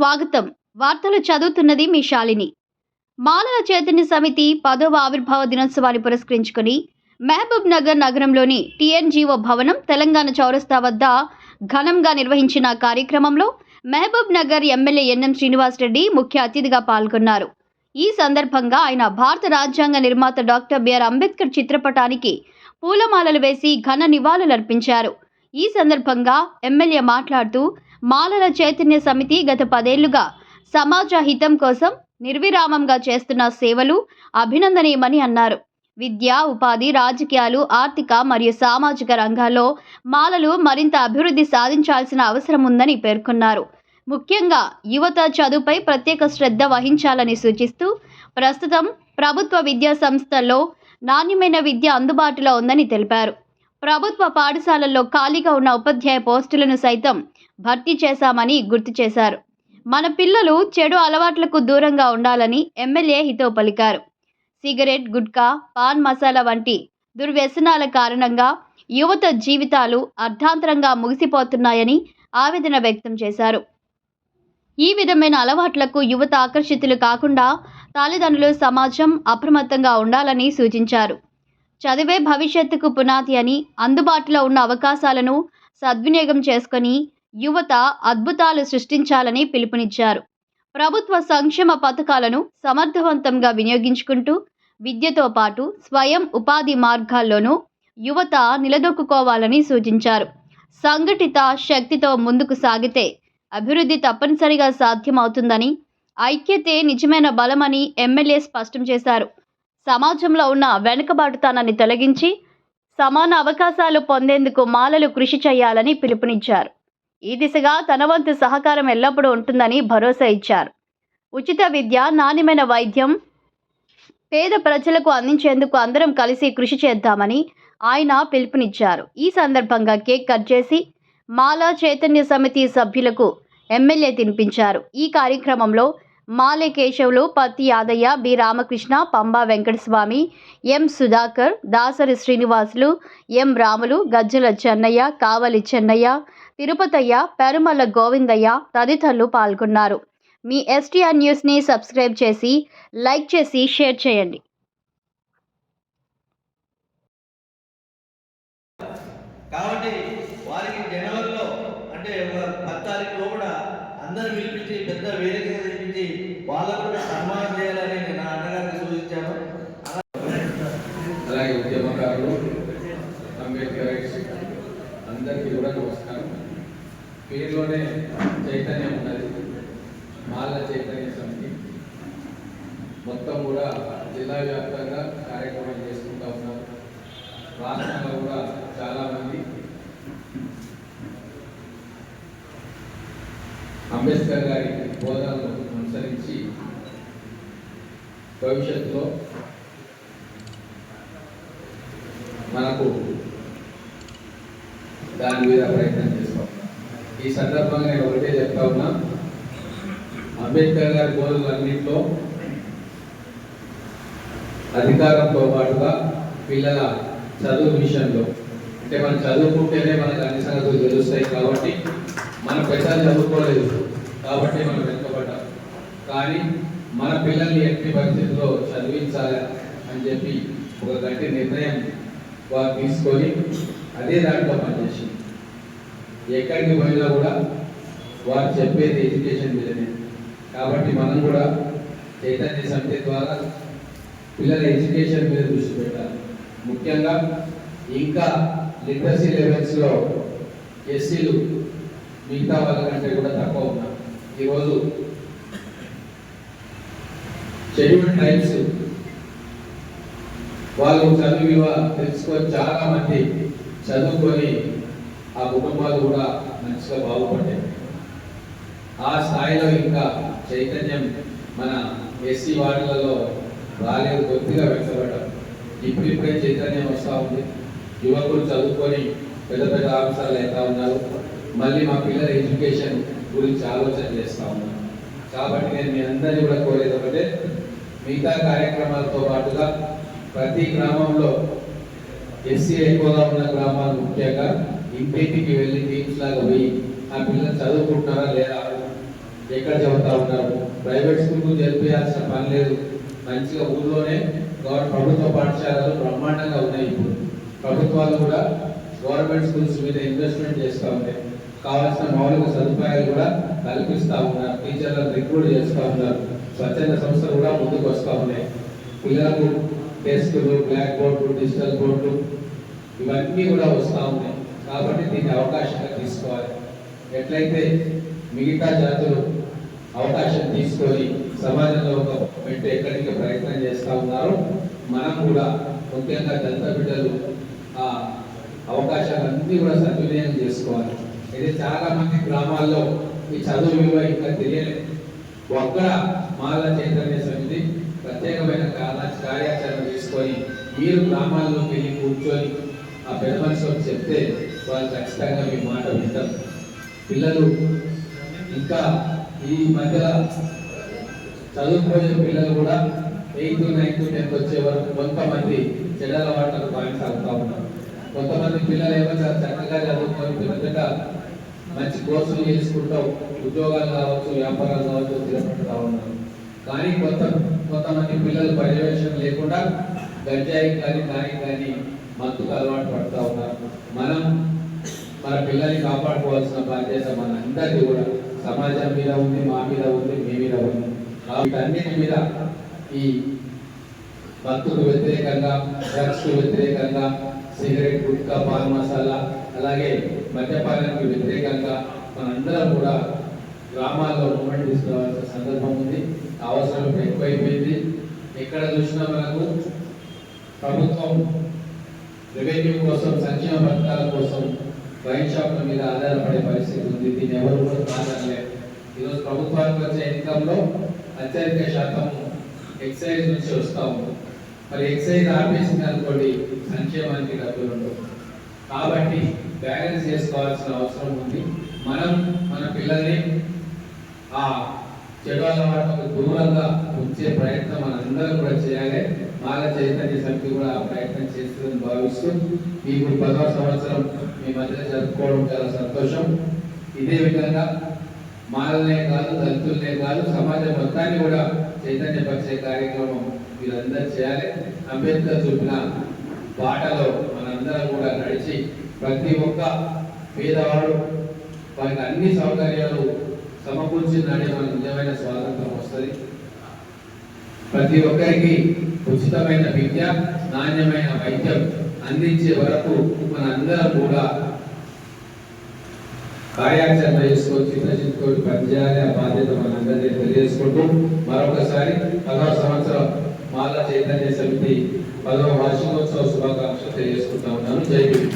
స్వాగతం. వార్తలు చదువుతున్నది మీ శాలిని. మాలల చైతన్య సమితి పదవ ఆవిర్భావ దినోత్సవాన్ని పురస్కరించుకుని మహబూబ్ నగర్ నగరంలోని టీఎన్జీఓ భవనం తెలంగాణ చౌరస్తా వద్ద ఘనంగా నిర్వహించిన కార్యక్రమంలో Mahabub Nagar MLA N M Srinivasa Reddy ముఖ్య అతిథిగా పాల్గొన్నారు. ఈ సందర్భంగా ఆయన భారత రాజ్యాంగ నిర్మాత డాక్టర్ బిఆర్ అంబేద్కర్ చిత్రపటానికి పూలమాలలు వేసి ఘన నివాళులర్పించారు. ఈ సందర్భంగా ఎమ్మెల్యే మాట్లాడుతూ మాలల చైతన్య సమితి గత పదేళ్ళుగా సమాజ హితం కోసం నిర్విరామంగా చేస్తున్న సేవలు అభినందనీయమని అన్నారు. విద్య ఉపాధి రాజకీయాలు ఆర్థిక మరియు సామాజిక రంగాల్లో మాలలు మరింత అభివృద్ధి సాధించాల్సిన అవసరం ఉందని పేర్కొన్నారు. ముఖ్యంగా యువత చదువుపై ప్రత్యేక శ్రద్ధ వహించాలని సూచిస్తూ ప్రస్తుతం ప్రభుత్వ విద్యా సంస్థల్లో నాణ్యమైన విద్య అందుబాటులో ఉందని తెలిపారు. ప్రభుత్వ పాఠశాలల్లో ఖాళీగా ఉన్న ఉపాధ్యాయ పోస్టులను సైతం భర్తీ చేశామని గుర్తు చేశారు. మన పిల్లలు చెడు అలవాట్లకు దూరంగా ఉండాలని ఎమ్మెల్యే హితవు పలికారు. సిగరెట్ గుట్కా పాన్ మసాలా వంటి దుర్వ్యసనాల కారణంగా యువత జీవితాలు అర్ధాంతరంగా ముగిసిపోతున్నాయని ఆవేదన వ్యక్తం చేశారు. ఈ విధమైన అలవాట్లకు యువత ఆకర్షితులు కాకుండా తల్లిదండ్రులు సమాజం అప్రమత్తంగా ఉండాలని సూచించారు. చదివే భవిష్యత్తుకు పునాది అని అందుబాటులో ఉన్న అవకాశాలను సద్వినియోగం చేసుకొని యువత అద్భుతాలు సృష్టించాలని పిలుపునిచ్చారు. ప్రభుత్వ సంక్షేమ పథకాలను సమర్థవంతంగా వినియోగించుకుంటూ విద్యతో పాటు స్వయం ఉపాధి మార్గాల్లోనూ యువత నిలదొక్కుకోవాలని సూచించారు. సంఘటిత శక్తితో ముందుకు సాగితే అభివృద్ధి తప్పనిసరిగా సాధ్యమవుతుందని ఐక్యతే నిజమైన బలమని ఎమ్మెల్యే స్పష్టం చేశారు. సమాజంలో ఉన్న వెనుకబాటుతనాన్ని తొలగించి సమాన అవకాశాలు పొందేందుకు మాలలు కృషి చేయాలని పిలుపునిచ్చారు. ఈ దిశగా తన వంతు సహకారం ఎల్లప్పుడూ ఉంటుందని భరోసా ఇచ్చారు. ఉచిత విద్య నాణ్యమైన వైద్యం పేద ప్రజలకు అందించేందుకు అందరం కలిసి కృషి చేద్దామని ఆయన పిలుపునిచ్చారు. ఈ సందర్భంగా కేక్ కట్ చేసి మాలా చైతన్య సమితి సభ్యులకు ఎమ్మెల్యే తినిపించారు. ఈ కార్యక్రమంలో Male Kesavulu Patti Yadaiah B. Ramakrishna Pamba Venkataswamy M. Sudhakar Dasari Srinivasulu M. Ramulu Gajjala Chennaiah Kavali Chennaiah Tirupataiah Perumalla Govindaiah తదితరులు పాల్గొన్నారు. మీ ఎస్టీఆర్ న్యూస్ని సబ్స్క్రైబ్ చేసి లైక్ చేసి షేర్ చేయండి. కాబట్టి వారికి జనవరిలో అంటే ఒక లోపల అందరు పిలిపించి పెద్ద వేదిక వాళ్ళకు కూడా సన్మానం చేయాలని నేను అన్నగారికి సూచించాను. అలాగే ఉద్యమకారులు అంబేద్కర్ అందరికీ కూడా నమస్కారం. పేరులోనే చైతన్యం ఉన్నది. మాల చైతన్య సమితి. మొత్తం కూడా జిల్లా వ్యాప్తంగా కార్యక్రమం చేసుకుంటా ఉన్నారు. రాష్ట్రంలో కూడా చాలామంది అంబేద్కర్ గారి బోధనలు అనుసరించి భవిష్యత్తులో మనకు దాని మీద ప్రయత్నం చేసుకోవాలి ఈ సందర్భంగా నేను ఒకటే చెప్తా ఉన్నా అంబేద్కర్ అధికారంతో పాటుగా పిల్లల చదువు విషయంలో అంటే మనం చదువుకుంటేనే మనకు అన్ని సంగతులు తెలుస్తాయి కాబట్టి మన పెద్దలు చదువుకోలేదు. కాబట్టి మనం వెనుకబడ్డాం. కానీ మన పిల్లల్ని ఎట్టి పరిస్థితుల్లో చదివించాలి అని చెప్పి ఒక గట్టి నిర్ణయం వారు తీసుకొని అదే దాంట్లో పనిచేసి ఎక్కడికి పోయినా కూడా వారు చెప్పేది ఎడ్యుకేషన్ మీదనే. కాబట్టి మనం కూడా చైతన్య సమితి ద్వారా పిల్లల ఎడ్యుకేషన్ మీద దృష్టి పెట్టాలి. ముఖ్యంగా ఇంకా లిటరసీ లెవెల్స్లో ఎస్సీలు మిగతా వాళ్ళకంటే కూడా తక్కువ ఉన్నారు. ఈరోజు షెడ్యూల్ ట్రైబ్స్ వాళ్ళు చదువు విలువ తెలుసుకొని చాలా మంది చదువుకొని ఆ కుటుంబాలు కూడా మంచిగా బాగుపడ్డాయి. ఆ స్థాయిలో ఇంకా చైతన్యం మన ఎస్సీ వార్డులలో రాలేదు కొద్దిగా వెంటబడ్డాం ఇప్పుడిప్పుడే చైతన్యం వస్తూ ఉంది. యువకులు చదువుకొని పెద్ద పెద్ద ఆఫీసర్లు అవుతా ఉన్నారు. మళ్ళీ మా పిల్లల ఎడ్యుకేషన్ గురించి ఆలోచన చేస్తూ ఉన్నాను కాబట్టి నేను మీ అందరినీ కూడా కోరేది ఒకటే మిగతా కార్యక్రమాలతో పాటుగా ప్రతి గ్రామంలో ఎస్సీ ఎక్కువగా ఉన్న గ్రామాలు ముఖ్యంగా ఇంటింటికి వెళ్ళి టీమ్స్ లాగా పోయి ఆ పిల్లలు చదువుకుంటున్నారా లేదా ఎక్కడ చదువుతా ఉంటారు. ప్రైవేట్ స్కూల్కు జరిపేయాల్సిన పని లేదు. మంచిగా ఊళ్ళోనే గవర్నమెంట్ ప్రభుత్వ పాఠశాలలు బ్రహ్మాండంగా ఉన్నాయి ఇప్పుడు. ప్రభుత్వాలు కూడా గవర్నమెంట్ స్కూల్స్ మీద ఇన్వెస్ట్మెంట్ చేస్తూ ఉన్నాయి. కావాల్సిన మౌలిక సదుపాయాలు కూడా కల్పిస్తూ ఉన్నారు. టీచర్లను రిక్రూట్ చేస్తూ ఉన్నారు. స్వచ్ఛంద సంస్థలు కూడా ముందుకు వస్తూ ఉన్నాయి. పిల్లలకు టెస్టులు బ్లాక్ బోర్డు డిజిటల్ బోర్డు ఇవన్నీ కూడా వస్తూ ఉన్నాయి. కాబట్టి దీన్ని అవకాశంగా తీసుకోవాలి. ఎట్లయితే మిగతా జాతులు అవకాశం తీసుకొని సమాజంలో ఒక మెట్టు ఎక్కడికి ప్రయత్నం చేస్తూ ఉన్నారో. మనం కూడా ముఖ్యంగా దళిత బిడ్డలు ఆ అవకాశాలన్నీ కూడా సద్వినియోగం చేసుకోవాలి. ఇది చాలా మంది గ్రామాల్లో ఈ చదువు విలువ ఇంకా తెలియలేదు. ఒక్కడ మాల చైతన్య సమితి ప్రత్యేకమైన కార్యాచరణ తీసుకొని మీరు గ్రామాల్లోకి వెళ్ళి కూర్చొని ఆ పెద్ద మనుషులకు చెప్తే వాళ్ళు ఖచ్చితంగా మీ మాట వింటారు. పిల్లలు ఇంకా ఈ మధ్య చదువుకోయే పిల్లలు కూడా ఎయిత్ నైన్త్ టెన్త్ వచ్చే వరకు కొంతమంది చెడ్డల వాటలు కొనసాగుతూ ఉన్నారు. కొంతమంది పిల్లలు ఏమో చక్కగా చదువుకొని పెద్దగా మంచి కోర్సులు చేసుకుంటూ ఉద్యోగాలు కావచ్చు వ్యాపారాలు కావచ్చు స్థిరపడుతూ ఉన్నారు. కానీ కొంత కొంతమంది పిల్లలు పర్యవేక్షణ లేకుండా గంజాయి కానీ దానికి కానీ మత్తుకు అలవాటు పడుతూ ఉన్నారు. మనం మన పిల్లల్ని కాపాడుకోవాల్సిన బాధ్యత మన అందరికీ కూడా. సమాజం మీద ఉంది మా మీద ఉంది మీ మీద ఉంది. వీటన్నిటి మీద ఈ మత్తుకు వ్యతిరేకంగా డ్రగ్స్ వ్యతిరేకంగా సిగరెట్ గుట్కా పాన్ మసాలా అలాగే మద్యపానానికి వ్యతిరేకంగా మనందరం కూడా గ్రామాల్లో మూమెంట్ తీసుకోవాల్సిన సందర్భం ఉంది. అవసరం ఎక్కువైపోయింది. ఎక్కడ చూసినా మనకు ప్రభుత్వం రెవెన్యూ కోసం సంక్షేమ పథకాల కోసం వైన్ షాప్ల మీద ఆధారపడే పరిస్థితి ఉంది. దీన్ని ఎవరు కూడా కాదనలేదు ఈరోజు ప్రభుత్వానికి వచ్చే ఇన్కంలో అత్యధిక శాతం ఎక్సైజ్ నుంచి వస్తూ ఉంది. మరి ఎక్సైజ్ ఆపేసింది అనుకోండి సంక్షేమానికి డబ్బులు ఉండవు. కాబట్టి బ్యాలెన్స్ చేసుకోవాల్సిన అవసరం ఉంది. మనం మన పిల్లల్ని ఆ చెడు అలవాట్లకు దూరంగా ఉంచే ప్రయత్నం మనందరం కూడా చేయాలి. మాల చైతన్య సమితి కూడా ఆ ప్రయత్నం చేస్తుందని భావిస్తూ మీకు పదవ సంవత్సరం మీ మధ్య జరుపుకోవడం చాలా సంతోషం. ఇదే విధంగా మాలనే కాదు దళితులనే కాదు సమాజం మొత్తాన్ని కూడా చైతన్యపరిచే కార్యక్రమం మీరందరూ చేయాలి. అంబేద్కర్ చూపిన బాటలో మనందరం కూడా నడిచి ప్రతి ఒక్క పేదవాడు వారికి అన్ని సౌకర్యాలు సమకూర్చిందంటే మనకు నిజమైన స్వాతంత్రం వస్తుంది. ప్రతి ఒక్కరికి ఉచితమైన విద్య నాణ్యమైన వైద్యం అందించే వరకు మనందరం కూడా కార్యాచరణ చేసుకొని చిత్తశుద్ధితోటి పనిచేయాలి ఆ బాధ్యత మనందరినీ తెలియజేసుకుంటూ మరొకసారి పదవ సంవత్సరం మాల చైతన్య సమితి పదవ వార్షికోత్సవ శుభాకాంక్షలు తెలియజేసుకుంటా ఉన్నాను. జై భీమ్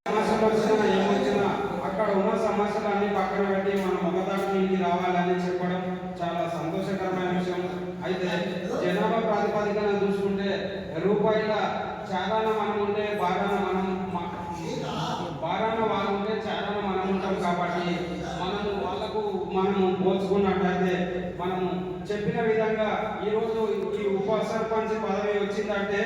సమస్యలు వచ్చినా ఏమొచ్చినా అక్కడ ఉన్న సమస్యలన్నీ పక్కన పెట్టి మన దీనికి రావాలని చెప్పడం చాలా సంతోషకరమైన విషయం. అయితే జనాభా ప్రాతిపదికన చూసుకుంటే రూపాయల చాలాన మనం ఉంటే బారాన మనం మ- బారాన వాళ్ళు ఉంటే చాలాన మనం ఉంటాం కాబట్టి మనము వాళ్ళకు మనము పోల్చుకున్నట్లయితే మనము చెప్పిన విధంగా ఈరోజు ఈ ఉప సర్పంచ్ పదవి వచ్చిందంటే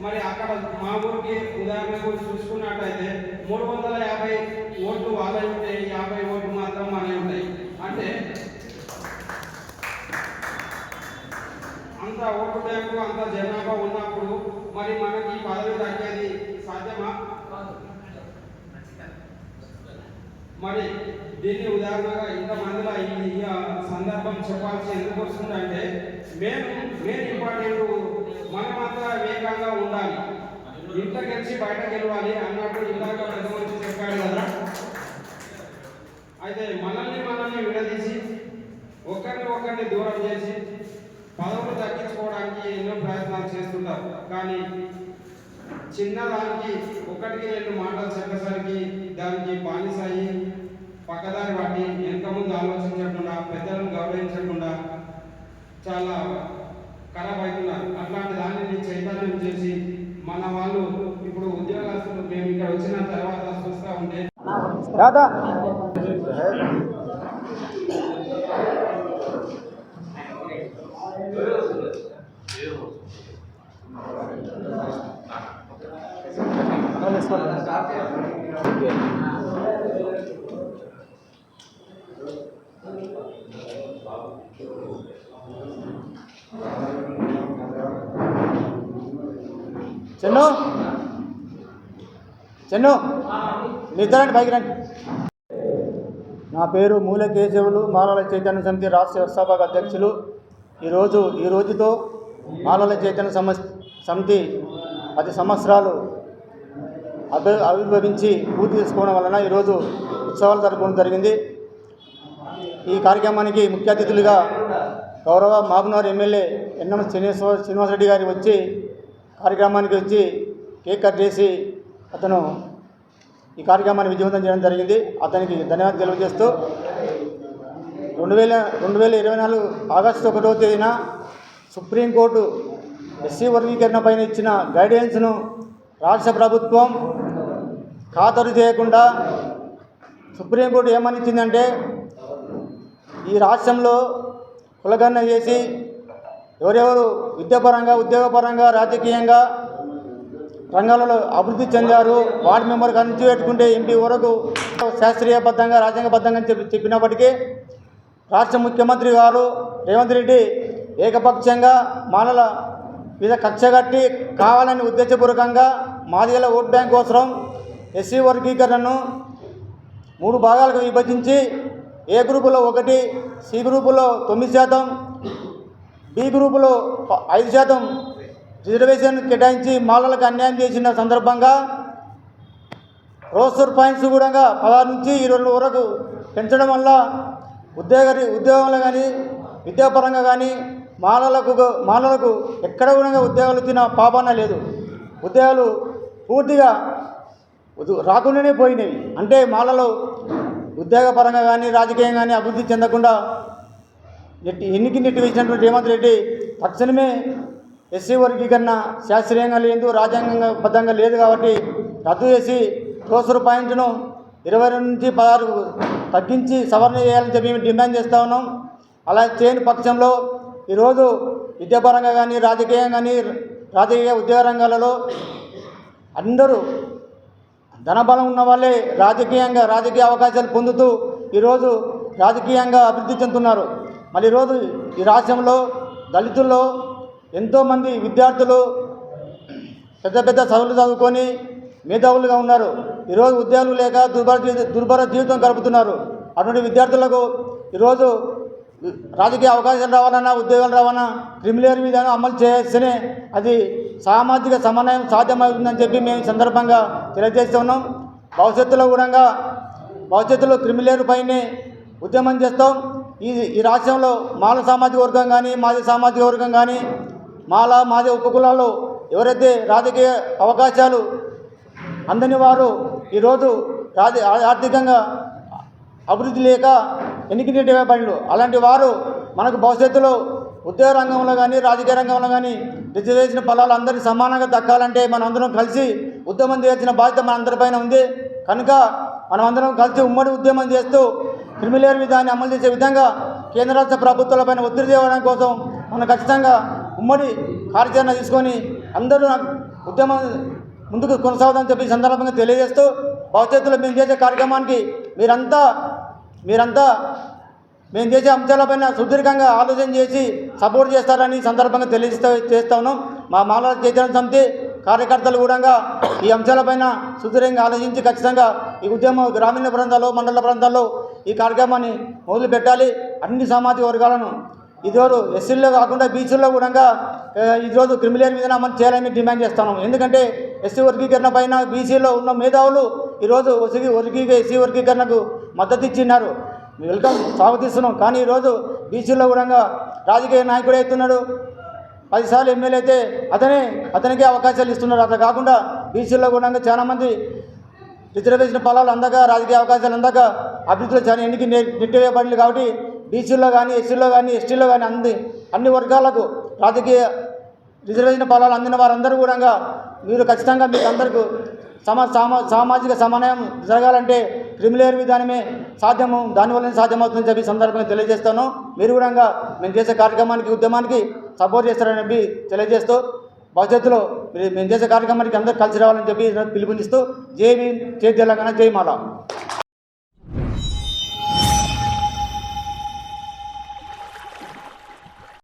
మరి అక్కడ మా ఊరికి ఉదాహరణకు చూసుకున్నట్టయితే మూడు వందల యాభై ఓట్లు వాళ్ళ ఉంటే యాభై ఓట్లు ఓటు బ్యాంకు అంత జనాభా ఉన్నప్పుడు మరి మనకి ఈ పదవి దక్కేది సాధ్యమా? మరి దీన్ని ఉదాహరణగా ఇంతమందిలో ఈ ఈ సందర్భం చెప్పాల్సి ఎందుకు వస్తుందంటే మేము మెయిన్ ఇంపార్టెంట్ మనమంతా వేగంగా ఉండాలి. ఇంత గెలిచి బయట గెలవాలి అన్నట్టు ఇందాక పెద్ద మనిషి చెప్పాడు కదా. అయితే మనల్ని మనల్ని విడదీసి ఒకరిని ఒకరిని దూరం చేసి పదవులు దక్కించుకోవడానికి ఎన్నో ప్రయత్నాలు చేస్తుంటారు. కానీ చిన్నదానికి ఒకటికి రెండు మాటలు చెప్పేసరికి దానికి బానిసయి పక్కదారి పట్టి వెనక ముందు ఆలోచించకుండా పెద్దలను గౌరవించకుండా చాలా ఖరాబ్ అవుతున్నారు అట్లాంటి దాన్ని చైతన్యం చేసి మన వాళ్ళు ఇప్పుడు ఉద్యోగస్తులు మేము ఇక్కడ వచ్చిన తర్వాత చూస్తూ ఉంటే చెన్ను. చెన్ను నిద్రండి పైకి రండి. నా పేరు మూల కేశవులు మాలల చైతన్య సమితి రాష్ట్ర వ్యవస్థాపక అధ్యక్షులు ఈరోజు ఈ రోజుతో మానవుల చైతన్య సమ సమితి పది సంవత్సరాలు అభి ఆవిర్భవించి పూర్తి చేసుకోవడం వలన ఈరోజు ఉత్సవాలు జరుపుకోవడం జరిగింది. ఈ కార్యక్రమానికి ముఖ్య అతిథులుగా గౌరవ Mahabubnagar MLA N M Srinivasa Srinivasa Reddy గారి వచ్చి కార్యక్రమానికి వచ్చి కేక్ కట్ చేసి అతను ఈ కార్యక్రమాన్ని విజయవంతం చేయడం జరిగింది. అతనికి ధన్యవాదాలు తెలియజేస్తూ రెండు వేల రెండు వేల ఇరవై నాలుగు ఆగస్టు ఒకటో తేదీన సుప్రీంకోర్టు ఎస్సీ వర్గీకరణ పైన ఇచ్చిన గైడెన్స్ను రాష్ట్ర ప్రభుత్వం ఖాతరు చేయకుండా సుప్రీంకోర్టు ఏమనిచ్చిందంటే ఈ రాష్ట్రంలో కులగన్న చేసి ఎవరెవరు విద్యాపరంగా ఉద్యోగపరంగా రాజకీయంగా రంగాలలో అభివృద్ధి చెందారు వార్డు మెంబర్గా కాడి పెట్టుకుంటే ఎంపీ వరకు శాస్త్రీయబద్ధంగా రాజ్యాంగబద్ధంగా అని చెప్పి చెప్పినప్పటికీ రాష్ట్ర ముఖ్యమంత్రి గారు రేవంత్ రెడ్డి ఏకపక్షంగా మానల మీద కక్ష కట్టి కావాలని ఉద్దేశపూర్వకంగా మాదిగల ఓట్ బ్యాంక్ కోసం ఎస్సీ వర్గీకరణను మూడు భాగాలకు విభజించి ఏ గ్రూపులో ఒకటి సి గ్రూపులో తొమ్మిది శాతం బి గ్రూపులో ఐదు శాతం రిజర్వేషన్ కేటాయించి మాలలకు అన్యాయం చేసిన సందర్భంగా రోస్టర్ పాయింట్స్ కూడా పదహారు నుంచి ఇరవై వరకు పెంచడం వల్ల ఉద్యోగ ఉద్యోగంలో కానీ విద్యాపరంగా కానీ మాలలకు మాలలకు ఎక్కడ కూడా ఉద్యోగాలు ఇచ్చిన పాపాన లేదు. ఉద్యోగాలు పూర్తిగా రాకుండానే పోయినాయి అంటే మాలలో ఉద్యోగపరంగా కానీ రాజకీయం కానీ అభివృద్ధి చెందకుండా నెట్టి ఎన్నికి నెట్టి వేసినటువంటి రేవంత్ రెడ్డి తక్షణమే ఎస్సీ వర్గీకరణ శాస్త్రీయంగా లేదు రాజ్యాంగంగా బద్ధంగా లేదు కాబట్టి రద్దు చేసి రోజు రూపాయించడం ఇరవై రెండు నుంచి పదహారు తగ్గించి సవరణ చేయాలని చెప్పి మేము డిమాండ్ చేస్తూ ఉన్నాం. అలా చేయని పక్షంలో ఈరోజు విద్యాపరంగా కానీ రాజకీయంగా కానీ రాజకీయ ఉద్యోగ రంగాలలో అందరూ ధనబలం ఉన్న వాళ్ళే రాజకీయంగా రాజకీయ అవకాశాలు పొందుతూ ఈరోజు రాజకీయంగా అభివృద్ధి చెందుతున్నారు. మరి ఈరోజు ఈ రాష్ట్రంలో దళితుల్లో ఎంతోమంది విద్యార్థులు పెద్ద పెద్ద చదువులు చదువుకొని మేధావులుగా ఉన్నారు. ఈరోజు ఉద్యోగాలు లేక దుర్భర దుర్భర జీవితం గడుపుతున్నారు. అటువంటి విద్యార్థులకు ఈరోజు రాజకీయ అవకాశాలు రావాలన్నా ఉద్యోగాలు రావాలన్నా క్రిమిలేర్ విధానం అమలు చేస్తేనే అది సామాజిక సమన్వయం సాధ్యమవుతుందని చెప్పి మేము సందర్భంగా తెలియజేస్తున్నాం భవిష్యత్తులో కూడా భవిష్యత్తులో క్రిమిలేరు పైనే ఉద్యమం చేస్తాం. ఈ ఈ రాష్ట్రంలో మాల సామాజిక వర్గం కానీ మాది సామాజిక వర్గం కానీ మాల మాది ఉపకులాల్లో ఎవరైతే రాజకీయ అవకాశాలు అందని వారు ఈరోజు రాజ ఆర్థికంగా అభివృద్ధి లేక ఎన్నికటి పనులు అలాంటి వారు మనకు భవిష్యత్తులో ఉద్యోగ రంగంలో కానీ రాజకీయ రంగంలో కానీ రిజర్వేషన్ ఫలాలు అందరికీ సమానంగా దక్కాలంటే మనందరం అందరం కలిసి ఉద్యమం చేయాల్సిన బాధ్యత మన అందరిపైన ఉంది. కనుక మనమందరం కలిసి ఉమ్మడి ఉద్యమం చేస్తూ క్రిమిలేర్ విధాన్ని అమలు చేసే విధంగా కేంద్ర రాష్ట్ర ప్రభుత్వాలపైన ఒత్తిడి తేవడం కోసం మనం ఖచ్చితంగా ఉమ్మడి కార్యాచరణ తీసుకొని అందరూ ఉద్యమం ముందుకు కొనసాగుదని చెప్పి సందర్భంగా తెలియజేస్తూ భవిష్యత్తులో మేము చేసే కార్యక్రమానికి మీరంతా మీరంతా మేము చేసే అంశాలపైన సుదీర్ఘంగా ఆలోచన చేసి సపోర్ట్ చేస్తారని సందర్భంగా తెలియజేస్తా చేస్తా ఉన్నాం. మా మాల చైతన్య సమితి కార్యకర్తలు కూడా ఈ అంశాలపైన సుదీర్ఘంగా ఆలోచించి ఖచ్చితంగా ఈ ఉద్యమం గ్రామీణ ప్రాంతాల్లో మండల ప్రాంతాల్లో ఈ కార్యక్రమాన్ని మొదలు పెట్టాలి అన్ని సామాజిక వర్గాలను ఇదివరకు ఎస్సీల్లో కాకుండా బీసీల్లో కూడా ఈరోజు క్రిమిలియర్ మీద మనం చేయాలని డిమాండ్ చేస్తున్నాం ఎందుకంటే ఎస్సీ వర్గీకరణ పైన బీసీలో ఉన్న మేధావులు ఈరోజు ఒసిగి వర్గీక ఎస్సీ వర్గీకరణకు మద్దతు ఇచ్చినారు. వెల్కమ్ స్వాగతిస్తున్నాం. కానీ ఈరోజు బీసీలో కూడా రాజకీయ నాయకుడు అవుతున్నాడు. పదిసార్లు ఎమ్మెల్యే అయితే అతనే అతనికే అవకాశాలు ఇస్తున్నారు. అట్లా కాకుండా బీసీలో కూడా చాలామంది రిజర్వేషన్ ఫలాలు అందక రాజకీయ అవకాశాలు అందక అభివృద్ధిలో చాలా ఎన్నిక నెట్టివేయబడింది కాబట్టి బీసీలో కానీ ఎస్సీలో కానీ ఎస్టీలో కానీ అంది అన్ని వర్గాలకు రాజకీయ రిజర్వేషన్ ఫలాలు అందిన వారందరూ కూడా మీరు ఖచ్చితంగా మీకు అందరికీ సమా సామా సామాజిక సమన్వయం జరగాలంటే క్రిమిలేర్ విధానమే సాధ్యము దానివల్లనే సాధ్యమవుతుందని చెప్పి సందర్భంగా తెలియజేస్తాను. మీరు కూడా మేము చేసే కార్యక్రమానికి ఉద్యమానికి సపోర్ట్ చేస్తారని చెప్పి తెలియజేస్తూ భవిష్యత్తులో మీరు మేము చేసే కార్యక్రమానికి అందరూ కలిసి రావాలని చెప్పి పిలుపునిస్తూ జై భీమ్ జై తెలంగాణ జై మాలా